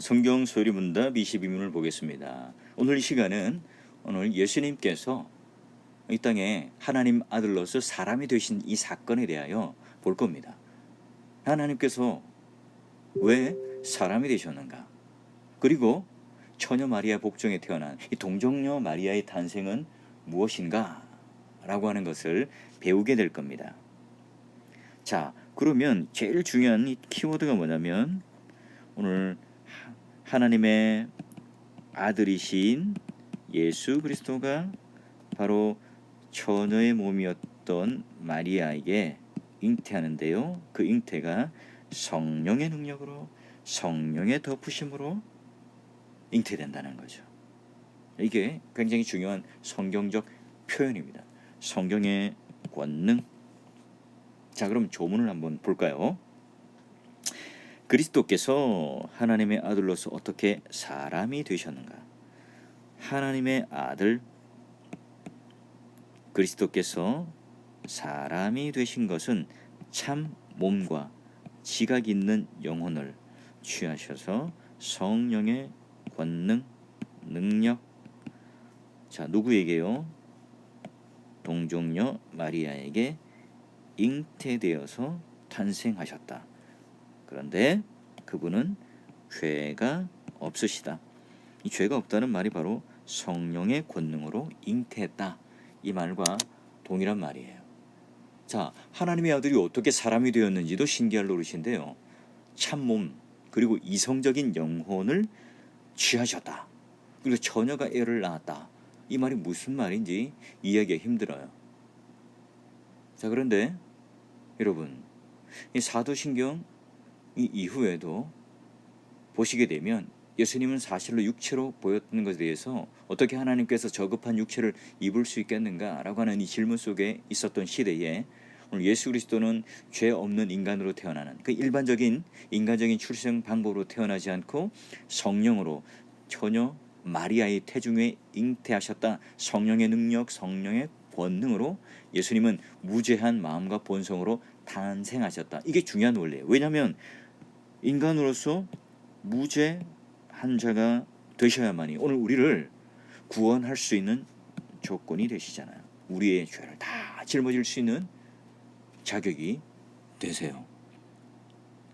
성경 소리 문답 22문을 보겠습니다. 오늘 이 시간은 오늘 예수님께서 이 땅에 하나님 아들로서 사람이 되신 이 사건에 대하여 볼 겁니다. 하나님께서 왜 사람이 되셨는가? 그리고 처녀 마리아 복종에 태어난 이 동정녀 마리아의 탄생은 무엇인가? 라고 하는 것을 배우게 될 겁니다. 자, 그러면 제일 중요한 이 키워드가 뭐냐면 오늘 하- 하나님의 아들이신 예수 그리스도가 바로 처녀의 몸이었던 마리아에게 잉태하는데요. 그 잉태가 성령의 능력으로 성령의 덮으심으로 잉태된다는 거죠. 이게 굉장히 중요한 성경적 표현입니다. 성경의 권능. 자, 그럼 조문을 한번 볼까요? 그리스도께서 하나님의 아들로서 어떻게 사람이 되셨는가? 하나님의 아들 그리스도께서 사람이 되신 것은 참 몸과 지각 있는 영혼을 취하셔서 성령의 권능, 능력 자 누구에게요? 동정녀 마리아에게 잉태되어서 탄생하셨다. 그런데 그분은 죄가 없으시다. 이 죄가 없다는 말이 바로 성령의 권능으로 잉태했다. 이 말과 동일한 말이에요. 자, 하나님의 아들이 어떻게 사람이 되었는지도 신기할 노릇인데요. 참몸 그리고 이성적인 영혼을 취하셨다. 그리고 처녀가 애를 낳았다. 이 말이 무슨 말인지 이해하기가 힘들어요. 자, 그런데 여러분, 이 사도신경 이 이후에도 보시게 되면 예수님은 사실로 육체로 보였는 것에 대해서 어떻게 하나님께서 저급한 육체를 입을 수 있겠는가라고 하는 이 질문 속에 있었던 시대에 오늘 예수 그리스도는 죄 없는 인간으로 태어나는 그 일반적인 인간적인 출생 방법으로 태어나지 않고 성령으로 처녀 마리아의 태중에 잉태하셨다. 성령의 능력, 성령의 권능으로 예수님은 무죄한 마음과 본성으로 탄생하셨다. 이게 중요한 원리예요. 왜냐하면 인간으로서 무죄한 자가 되셔야만이 오늘 우리를 구원할 수 있는 조건이 되시잖아요. 우리의 죄를 다 짊어질 수 있는 자격이 되세요.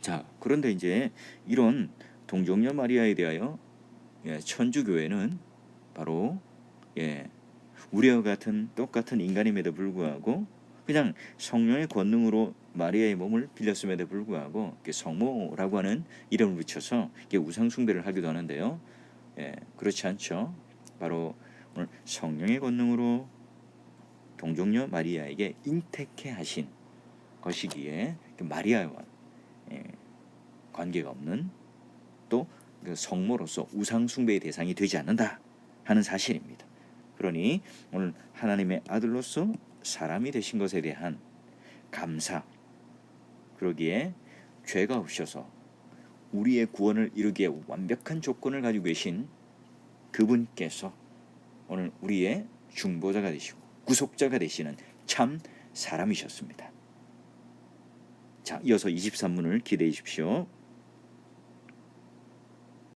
자, 그런데 이제 이런 동정녀 마리아에 대하여 예, 천주교회는 바로 예, 우리와 같은 똑같은 인간임에도 불구하고 그냥 성령의 권능으로 마리아의 몸을 빌렸음에도 불구하고 성모라고 하는 이름을 붙여서 우상 숭배를 하기도 하는데요. 예, 그렇지 않죠. 바로 오늘 성령의 권능으로 동정녀 마리아에게 잉태케 하신 것이기에 그 마리아와 예, 관계가 없는 또그 성모로서 우상 숭배의 대상이 되지 않는다 하는 사실입니다. 그러니 오늘 하나님의 아들로서 사람이 되신 것에 대한 감사 그러기에 죄가 없어서 우리의 구원을 이루기에 완벽한 조건을 가지고 계신 그분께서 오늘 우리의 중보자가 되시고 구속자가 되시는 참 사람이셨습니다. 자, 이어서 23문을 기대해 주십시오.